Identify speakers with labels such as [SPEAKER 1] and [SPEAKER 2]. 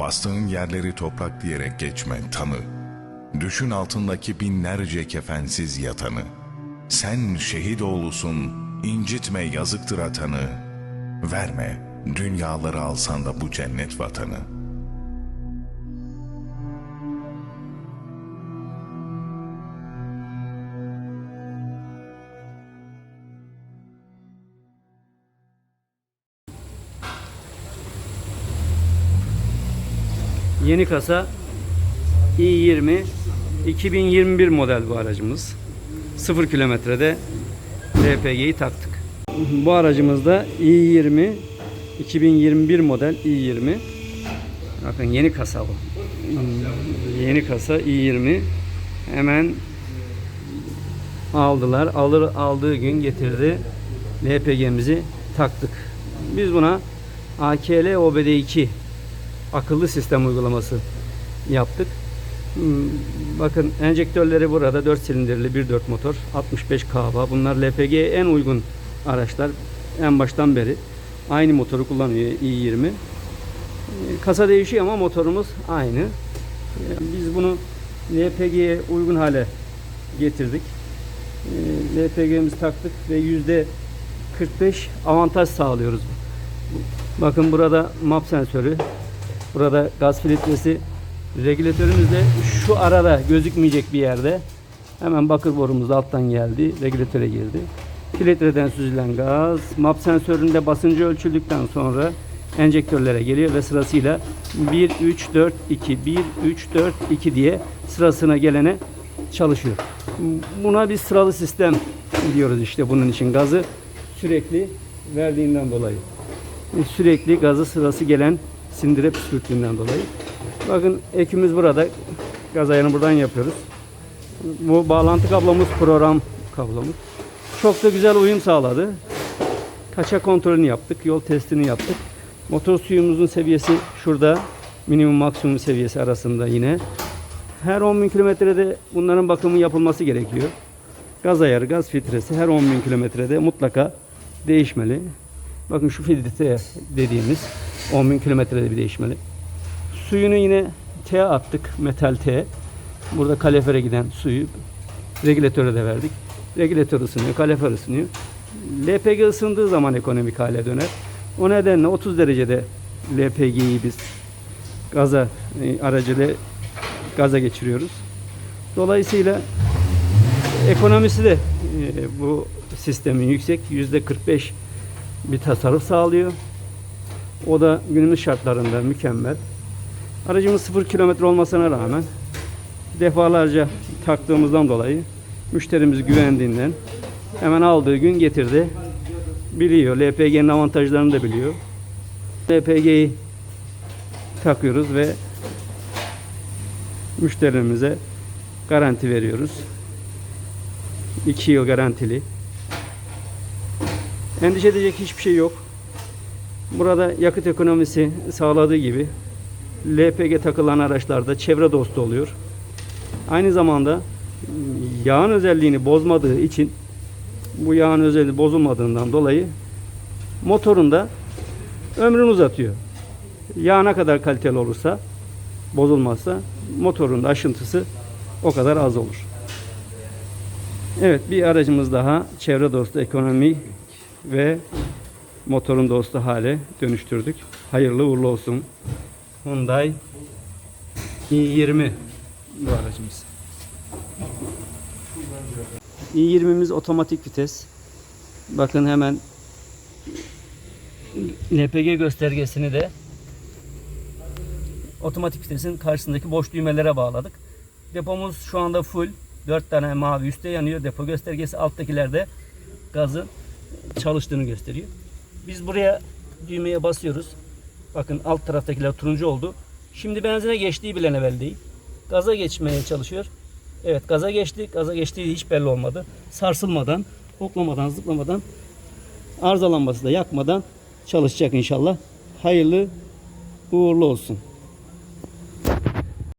[SPEAKER 1] Bastığın yerleri toprak diyerek geçme tanı. Düşün altındaki binlerce kefensiz yatanı. Sen şehit oğlusun, incitme yazıktır atanı. Verme, dünyaları alsan da bu cennet vatanı.
[SPEAKER 2] Yeni kasa i20 2021 model bu aracımız. 0 kilometrede LPG'yi taktık. Bu aracımızda i20 2021 model i20. Bakın yeni kasa bu. Yeni kasa i20. Hemen aldılar. Alır aldığı gün getirdi. LPG'mizi taktık. Biz buna AKL OBD2 akıllı sistem uygulaması yaptık. Hmm, Bakın enjektörleri burada 4 silindirli 1.4 motor 65 kW. Bunlar LPG'ye en uygun araçlar. En baştan beri aynı motoru kullanıyor i20. Ee, Kasa değişiyor ama motorumuz aynı. Ee, Biz bunu LPG'ye uygun hale getirdik. Ee, LPG'mizi taktık ve yüzde 45 avantaj sağlıyoruz. Bakın burada map sensörü, burada gaz filtresi, regülatörümüz de şu arada gözükmeyecek bir yerde. Hemen bakır borumuz alttan geldi, regülatöre girdi. Filtreden süzülen gaz, map sensöründe basıncı ölçüldükten sonra enjektörlere geliyor ve sırasıyla 1 3 4 2 1 3 4 2 diye sırasına gelene çalışıyor. Buna bir sıralı sistem diyoruz işte bunun için gazı sürekli verdiğinden dolayı. Sürekli gazı sırası gelen sindire püskürttüğünden dolayı. Bakın ekimiz burada. Gaz ayarını buradan yapıyoruz. Bu bağlantı kablomuz program kablomuz. Çok da güzel uyum sağladı. Kaça kontrolünü yaptık. Yol testini yaptık. Motor suyumuzun seviyesi şurada. Minimum maksimum seviyesi arasında yine. Her 10 bin kilometrede bunların bakımı yapılması gerekiyor. Gaz ayarı, gaz filtresi her 10 bin kilometrede mutlaka değişmeli. Bakın şu filtre dediğimiz 10 bin kilometrede bir değişmeli. Suyunu yine T attık, metal T. Burada kalefere giden suyu regülatöre de verdik. Regülatör ısınıyor, kalefer ısınıyor. LPG ısındığı zaman ekonomik hale döner. O nedenle 30 derecede LPG'yi biz gaza e, aracıyla gaza geçiriyoruz. Dolayısıyla ekonomisi de e, bu sistemin yüksek. Yüzde 45 bir tasarruf sağlıyor. O da günümüz şartlarında mükemmel. Aracımız 0 kilometre olmasına rağmen defalarca taktığımızdan dolayı müşterimiz güvendiğinden hemen aldığı gün getirdi. Biliyor. LPG'nin avantajlarını da biliyor. LPG'yi takıyoruz ve müşterilerimize garanti veriyoruz. 2 yıl garantili. Endişe edecek hiçbir şey yok. Burada yakıt ekonomisi sağladığı gibi LPG takılan araçlarda çevre dostu oluyor. Aynı zamanda yağın özelliğini bozmadığı için bu yağın özelliği bozulmadığından dolayı motorunda ömrünü uzatıyor. Yağ ne kadar kaliteli olursa bozulmazsa motorun da aşıntısı o kadar az olur. Evet bir aracımız daha çevre dostu ekonomi ve motorun dostu hale dönüştürdük. Hayırlı uğurlu olsun. Hyundai i20 bu aracımız. i20'miz otomatik vites. Bakın hemen LPG göstergesini de otomatik vitesin karşısındaki boş düğmelere bağladık. Depomuz şu anda full. 4 tane mavi üstte yanıyor. Depo göstergesi alttakilerde gazın çalıştığını gösteriyor. Biz buraya düğmeye basıyoruz. Bakın alt taraftakiler turuncu oldu. Şimdi benzine geçtiği bile evvel değil. Gaza geçmeye çalışıyor. Evet gaza geçti. Gaza geçtiği hiç belli olmadı. Sarsılmadan, hoplamadan, zıplamadan, arızalanması da yakmadan çalışacak inşallah. Hayırlı uğurlu olsun.